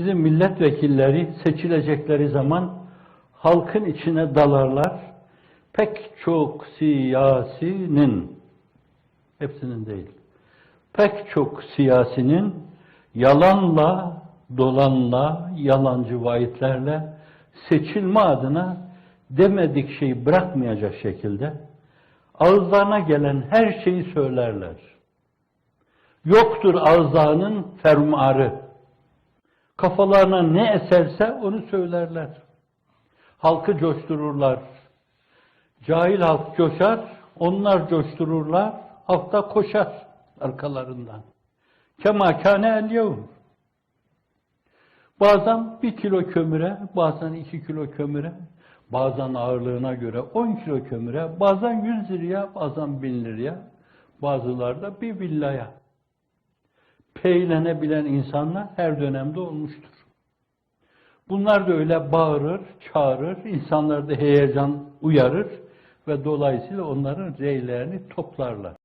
Bizim milletvekilleri seçilecekleri zaman halkın içine dalarlar. Pek çok siyasinin, hepsinin değil, pek çok siyasinin yalanla, dolanla, yalancı vaatlerle seçilme adına demedik şeyi bırakmayacak şekilde ağızlarına gelen her şeyi söylerler. Yoktur ağızlarının fermuarı. Kafalarına ne eserse onu söylerler. Halkı coştururlar. Cahil halk coşar, onlar coştururlar, halk da koşar arkalarından. Kema kâne el yevm. Bazen bir kilo kömüre, bazen iki kilo kömüre, bazen ağırlığına göre 10 kilo kömüre, bazen 100 liraya, bazen 1000 liraya, bazıları da bir villaya peylenebilen insanlar her dönemde olmuştur. Bunlar da öyle bağırır, çağırır, insanlarda heyecan uyarır ve dolayısıyla onların reylerini toplarlar.